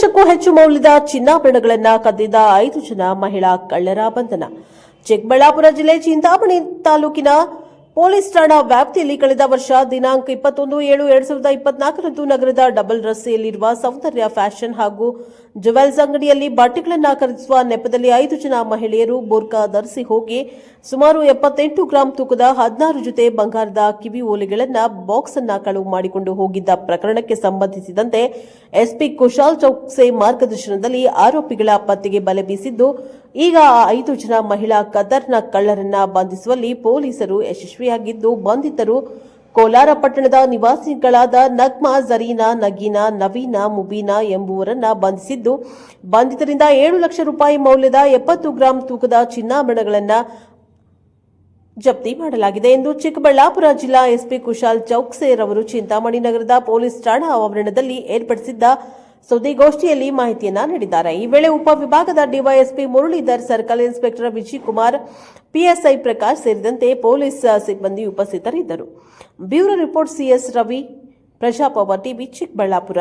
ಲಕ್ಷಕ್ಕೂ ಹೆಚ್ಚು ಮೌಲ್ಯದ ಚಿನ್ನಾಭರಣಗಳನ್ನು ಕದ್ದಿದ್ದ ಐದು ಜನ ಮಹಿಳಾ ಕಳ್ಳರ ಬಂಧನ. ಚಿಕ್ಕಬಳ್ಳಾಪುರ ಜಿಲ್ಲೆ ಚಿಂತಾಮಣಿ ತಾಲೂಕಿನ ಪೊಲೀಸ್ ಠಾಣಾ ವ್ಯಾಪ್ತಿಯಲ್ಲಿ ಕಳೆದ ವರ್ಷ ದಿನಾಂಕ ಇಪ್ಪತ್ತೊಂದು ಏಳು ಎರಡ್ ಸಾವಿರದ ಇಪ್ಪತ್ನಾಲ್ಕರಂದು ನಗರದ ಡಬಲ್ ರಸ್ತೆಯಲ್ಲಿರುವ ಸೌಂದರ್ಯ ಫ್ಯಾಷನ್ ಹಾಗೂ ಜುವೆಲ್ಸ್ ಅಂಗಡಿಯಲ್ಲಿ ಬಟ್ಟೆಗಳನ್ನು ಖರೀದಿಸುವ ನೆಪದಲ್ಲಿ ಐದು ಜನ ಮಹಿಳೆಯರು ಬೋರ್ಕಾ ಧರಿಸಿ ಹೋಗಿ ಸುಮಾರು ಎಪ್ಪತ್ತೆಂಟು ಗ್ರಾಂ ತೂಕದ ಹದಿನಾರು ಜೊತೆ ಬಂಗಾರದ ಕಿವಿ ಓಲೆಗಳನ್ನು ಬಾಕ್ಸ್ ಅನ್ನು ಕಳುವು ಮಾಡಿಕೊಂಡು ಹೋಗಿದ್ದ ಪ್ರಕರಣಕ್ಕೆ ಸಂಬಂಧಿಸಿದಂತೆ ಎಸ್ಪಿ ಕುಶಾಲ್ ಚೌಕ್ಸೆ ಮಾರ್ಗದರ್ಶನದಲ್ಲಿ ಆರೋಪಿಗಳ ಪತ್ತೆಗೆ ಬಲೆ ಬೀಸಿದ್ದು, ಈಗ ಆ ಐದು ಜನ ಮಹಿಳಾ ಕದರ್ನ ಕಳ್ಳರನ್ನ ಬಂಧಿಸುವಲ್ಲಿ ಪೊಲೀಸರು ಯಶಸ್ವಿಯಾಗಿದ್ದು, ಬಂಧಿತರು ಕೋಲಾರ ಪಟ್ಟಣದ ನಿವಾಸಿಗಳಾದ ನಗ್ಮಾ, ಜರೀನಾ, ನಗೀನಾ, ನವೀನಾ, ಮುಬೀನಾ ಎಂಬುವರನ್ನ ಬಂಧಿಸಿದ್ದು, ಬಂಧಿತರಿಂದ ಏಳು ಲಕ್ಷ ರೂಪಾಯಿ ಮೌಲ್ಯದ ಎಪ್ಪತ್ತು ಗ್ರಾಂ ತೂಕದ ಚಿನ್ನಾಭರಣಗಳನ್ನು ಜಪ್ತಿ ಮಾಡಲಾಗಿದೆ ಎಂದು ಚಿಕ್ಕಬಳ್ಳಾಪುರ ಜಿಲ್ಲಾ ಎಸ್ಪಿ ಕುಶಾಲ್ ಚೌಕ್ಸೇರ್ ಅವರು ಚಿಂತಾಮಣಿ ನಗರದ ಪೊಲೀಸ್ ಠಾಣಾ ಆವರಣದಲ್ಲಿ ಏರ್ಪಡಿಸಿದ್ದ ಸುದ್ದಿಗೋಷ್ಠಿಯಲ್ಲಿ ಮಾಹಿತಿಯನ್ನ ನೀಡಿದ್ದಾರೆ. ಈ ವೇಳೆ ಉಪವಿಭಾಗದ DYSP Muralidhar, circle inspector Vijay Kumar, PSI Prakash ಸೇರಿದಂತೆ ಪೊಲೀಸ್ ಸಿಬ್ಬಂದಿ ಉಪಸ್ಥಿತರಿದ್ದರು. Bureau report C S Ravi ಪ್ರಜಾಪವ TV Chikkaballapur.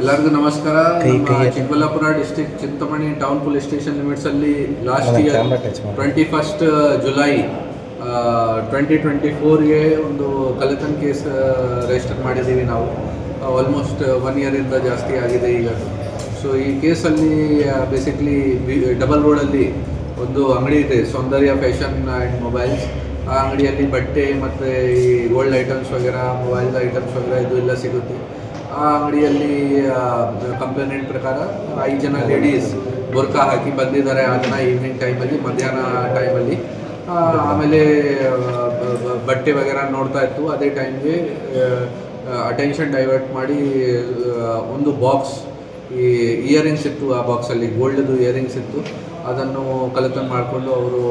ಎಲ್ಲರಿಗೂ ನಮಸ್ಕಾರ. ನಮ್ಮ Chikkaballapur district Chintamani town police station limits ಅಲ್ಲಿ last year twenty first July twenty twenty ಫೋರ್ಗೆ ಒಂದು ಕಲೆತನ್ ಕೇಸ್ ರಿಜಿಸ್ಟರ್ ಮಾಡಿದ್ದೀವಿ ನಾವು. ಆಲ್ಮೋಸ್ಟ್ ಒನ್ ಇಯರಿಂದ ಜಾಸ್ತಿ ಆಗಿದೆ ಈಗ. ಸೊ ಈ ಕೇಸಲ್ಲಿ ಬೇಸಿಕ್ಲಿ ಡಬಲ್ ರೋಡಲ್ಲಿ ಒಂದು ಅಂಗಡಿ ಇದೆ ಸೌಂದರ್ಯ ಫ್ಯಾಷನ್ ಆ್ಯಂಡ್ ಮೊಬೈಲ್ಸ್. ಆ ಅಂಗಡಿಯಲ್ಲಿ ಬಟ್ಟೆ ಮತ್ತು ಈ ಗೋಲ್ಡ್ ಐಟಮ್ಸ್ ವಗೇರ ಮೊಬೈಲ್ ಐಟಮ್ಸ್ ವಗೇರ ಇದು ಎಲ್ಲ ಸಿಗುತ್ತೆ. ಆ ಅಂಗಡಿಯಲ್ಲಿ ಕಂಪ್ಲೇಂಟ್ ಪ್ರಕಾರ ಐದು ಜನ ಲೇಡೀಸ್ ಬುರ್ಕಾ ಹಾಕಿ ಬಂದಿದ್ದಾರೆ ಅದನ್ನ ಈವ್ನಿಂಗ್ ಟೈಮಲ್ಲಿ ಮಧ್ಯಾಹ್ನ ಟೈಮಲ್ಲಿ ಆಮೇಲೆ ಆ, ಬಟ್ಟೆ ವಗೇರ ನೋಡ್ತಾ ಇತ್ತು. ಅದೇ ಟೈಮ್ಗೆ ಅಟೆನ್ಷನ್ ಡೈವರ್ಟ್ ಮಾಡಿ ಒಂದು ಬಾಕ್ಸ್ ಈ ಇಯರಿಂಗ್ಸ್ ಇತ್ತು, ಆ ಬಾಕ್ಸಲ್ಲಿ ಗೋಲ್ಡ್ದು ಇಯರಿಂಗ್ಸ್ ಇತ್ತು. ಅದನ್ನು ಕಲೆಕ್ಟನ್ ಮಾಡಿಕೊಂಡು ಅವರು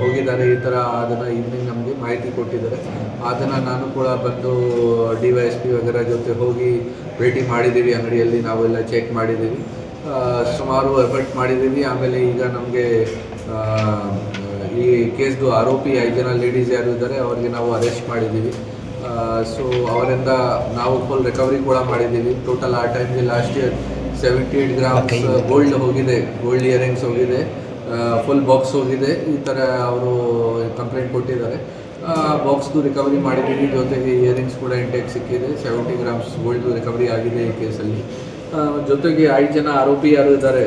ಹೋಗಿದ್ದಾರೆ. ಈ ಥರ ಅದನ್ನು ಈವ್ನಿಂಗ್ ನಮಗೆ ಮಾಹಿತಿ ಕೊಟ್ಟಿದ್ದಾರೆ. ಅದನ್ನು ನಾನು ಕೂಡ ಬಂದು ಡಿ ವೈ ಎಸ್ ಪಿ ವಗರ ಜೊತೆ ಹೋಗಿ ಭೇಟಿ ಮಾಡಿದ್ದೀವಿ. ಅಂಗಡಿಯಲ್ಲಿ ನಾವೆಲ್ಲ ಚೆಕ್ ಮಾಡಿದ್ದೀವಿ. ಸುಮಾರು ಎಫರ್ಟ್ ಮಾಡಿದ್ದೀವಿ. ಆಮೇಲೆ ಈಗ ನಮಗೆ ಈ ಕೇಸ್ದು ಆರೋಪಿ ಐದು ಜನ ಲೇಡೀಸ್ ಯಾರು ಇದ್ದಾರೆ, ಅವರಿಗೆ ನಾವು ಅರೆಸ್ಟ್ ಮಾಡಿದ್ದೀವಿ. ಸೊ ಅವರಿಂದ ನಾವು ಫುಲ್ ರಿಕವರಿ ಕೂಡ ಮಾಡಿದ್ದೀವಿ. ಟೋಟಲ್ ಆ ಟೈಮ್ಗೆ last year seventy eight grams gold ಹೋಗಿದೆ ಗೋಲ್ಡ್ ಇಯರಿಂಗ್ಸ್ ಹೋಗಿದೆ ಫುಲ್ ಬಾಕ್ಸ್ ಹೋಗಿದೆ ಈ ಥರ ಅವರು ಕಂಪ್ಲೇಂಟ್ ಕೊಟ್ಟಿದ್ದಾರೆ. ಬಾಕ್ಸ್ದು ರಿಕವರಿ ಮಾಡಿದ್ದೀವಿ ಜೊತೆಗೆ ಇಯರಿಂಗ್ಸ್ ಕೂಡ ಇಂಟೆಕ್ ಸಿಕ್ಕಿದೆ ಸೆವೆಂಟಿ ಗ್ರಾಮ್ಸ್ ಗೋಲ್ಡ್ ರಿಕವರಿ ಆಗಿದೆ ಈ ಕೇಸಲ್ಲಿ ಜೊತೆಗೆ ಐದು ಜನ ಆರೋಪಿ ಯಾರು ಇದ್ದಾರೆ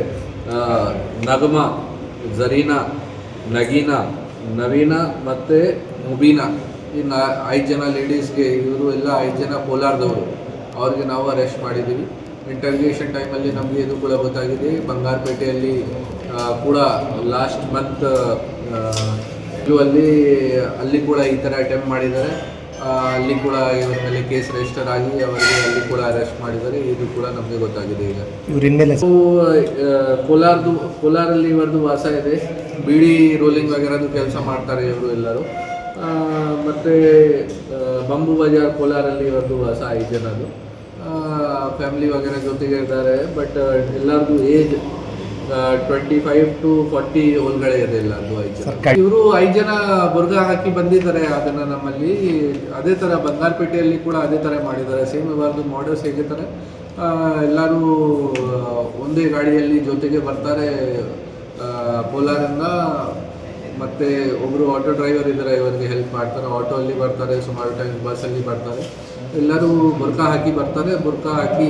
ನಗಮಾ ಜರೀನಾ ನಗೀನಾ ನವೀನಾ ಮತ್ತು ಮುಬೀನಾ. ಇನ್ನು ಐದು ಜನ ಲೇಡೀಸ್ಗೆ ಇವರು ಎಲ್ಲ ಐದು ಜನ ಕೋಲಾರದವರು. ಅವ್ರಿಗೆ ನಾವು ಅರೆಸ್ಟ್ ಮಾಡಿದ್ದೀವಿ. ಇಂಟರ್ಗೇಷನ್ ಟೈಮಲ್ಲಿ ನಮಗೆ ಇದು ಕೂಡ ಗೊತ್ತಾಗಿದೆ ಬಂಗಾರಪೇಟೆಯಲ್ಲಿ ಕೂಡ ಲಾಸ್ಟ್ ಮಂತ್ ಅಲ್ಲಿ ಅಲ್ಲಿ ಕೂಡ ಈ ಥರ ಅಟೆಂಪ್ಟ್ ಮಾಡಿದ್ದಾರೆ. ಅಲ್ಲಿ ಕೂಡ ಇವರ ಮೇಲೆ ಕೇಸ್ ರಿಜಿಸ್ಟರ್ ಆಗಿ ಅವರಿಗೆ ಅಲ್ಲಿ ಕೂಡ ಅರೆಸ್ಟ್ ಮಾಡಿದ್ದಾರೆ. ಇದು ಕೂಡ ನಮಗೆ ಗೊತ್ತಾಗಿದೆ ಈಗ. ಕೋಲಾರದು ಕೋಲಾರಲ್ಲಿ ಇವರದು ವಾಸ ಇದೆ. ಬಿಡಿ ರೋಲಿಂಗ್ ವಗೇರದು ಕೆಲಸ ಮಾಡ್ತಾರೆ ಇವರು ಎಲ್ಲರೂ. ಮತ್ತು ಬಂಬು ಬಜಾರ್ ಕೋಲಾರಲ್ಲಿ ಇವರದು ವಾಸ ಐದು ಜನದು ಫ್ಯಾಮಿಲಿ ವಗೇರ ಜೊತೆಗೆ ಇದ್ದಾರೆ ಬಟ್ ಎಲ್ಲರದು age twenty five to forty ಒಳಗಡೆ ಇದೆ ಎಲ್ಲರದು ಐದು ಜನ ಇವರು ಐದು ಜನ ಬುರ್ಗ ಹಾಕಿ ಬಂದಿದ್ದಾರೆ ಅದನ್ನ ನಮ್ಮಲ್ಲಿ. ಅದೇ ತರ ಬಂಗಾರಪೇಟೆಯಲ್ಲಿ ಕೂಡ ಅದೇ ತರ ಮಾಡಿದ್ದಾರೆ. ಸೇಮ್ ಇವರದು ಮಾಡಲ್ಸ್ ಹೇಗಿದ್ದಾರೆ ಎಲ್ಲರೂ ಒಂದೇ ಗಾಡಿಯಲ್ಲಿ ಜೊತೆಗೆ ಬರ್ತಾರೆ. ಕೋಲಾರಿಂದ ಮತ್ತೆ ಒಬ್ಬರು ಆಟೋ ಡ್ರೈವರ್ ಇದ್ದಾರೆ ಇವರಿಗೆ ಹೆಲ್ಪ್ ಮಾಡ್ತಾರೆ. ಆಟೋ ಅಲ್ಲಿ ಬರ್ತಾರೆ ಸುಮಾರು ಟೈಮ್ ಬಸ್ಸಲ್ಲಿ ಬರ್ತಾರೆ. ಎಲ್ಲರೂ ಬುರ್ಕ ಹಾಕಿ ಬರ್ತಾರೆ, ಬುರ್ಕ ಹಾಕಿ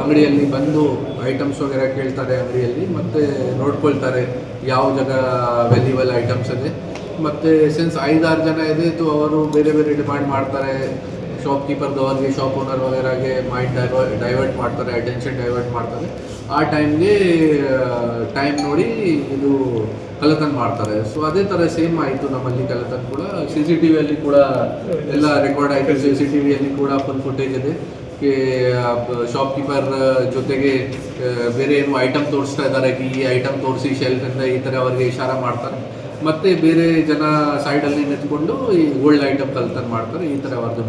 ಅಂಗಡಿಯಲ್ಲಿ ಬಂದು ಐಟಮ್ಸ್ ವಗೆರೆ ಕೇಳ್ತಾರೆ ಅಂಗಡಿಯಲ್ಲಿ, ಮತ್ತೆ ನೋಡ್ಕೊಳ್ತಾರೆ ಯಾವ ಜಾಗ ವ್ಯಾಲ್ಯೂಬಲ್ ಐಟಮ್ಸ್ ಇದೆ. ಮತ್ತೆ ಸಿನ್ಸ್ ಐದಾರು ಜನ ಇದೆ ತು ಅವರು ಬೇರೆ ಬೇರೆ ಡಿಮಾಂಡ್ ಮಾಡ್ತಾರೆ. ಶಾಪ್ ಅವ್ರಿಗೆ ಶಾಪ್ ಓನರ್ ವಗೇರಾಗೆ ಮೈಂಡ್ ಡೈವರ್ಟ್ ಡೈವರ್ಟ್ ಮಾಡ್ತಾರೆ ಅಟೆನ್ಷನ್ ಡೈವರ್ಟ್ ಮಾಡ್ತಾರೆ. ಆ ಟೈಮ್ಗೆ ಟೈಮ್ ನೋಡಿ ಇದು ಕಳ್ಳತನ ಮಾಡ್ತಾರೆ. ಸೊ ಅದೇ ಥರ ಸೇಮ್ ಆಯಿತು ನಮ್ಮಲ್ಲಿ ಕಳ್ಳತನ ಕೂಡ. ಸಿ ಸಿ ಟಿ ವಿಯಲ್ಲಿ ಕೂಡ ಎಲ್ಲ ರೆಕಾರ್ಡ್ ಆಯಿತು. ಸಿ ಸಿ ಟಿ ವಿಯಲ್ಲಿ ಕೂಡ ಫುಲ್ ಫುಟೇಜ್ ಇದೆ. ಶಾಪ್ ಕೀಪರ್ ಜೊತೆಗೆ ಬೇರೆ ಏನು ಐಟಮ್ ತೋರಿಸ್ತಾ ಇದ್ದಾರೆ ಈ ಐಟಮ್ ತೋರಿಸಿ ಶೆಲ್ಫಿಂದ ಈ ಥರ ಅವರಿಗೆ ಇಶಾರ ಮಾಡ್ತಾರೆ. ಮತ್ತೆ ಬೇರೆ ಜನ ಸೈಡಲ್ಲಿ ನಿಂತ್ಕೊಂಡು ಈ ಓಲ್ಡ್ ಐಟಮ್ ಕಲ್ತನ್ ಮಾಡ್ತಾರೆ. ಈ ಥರ ಅವ್ರದ್ದು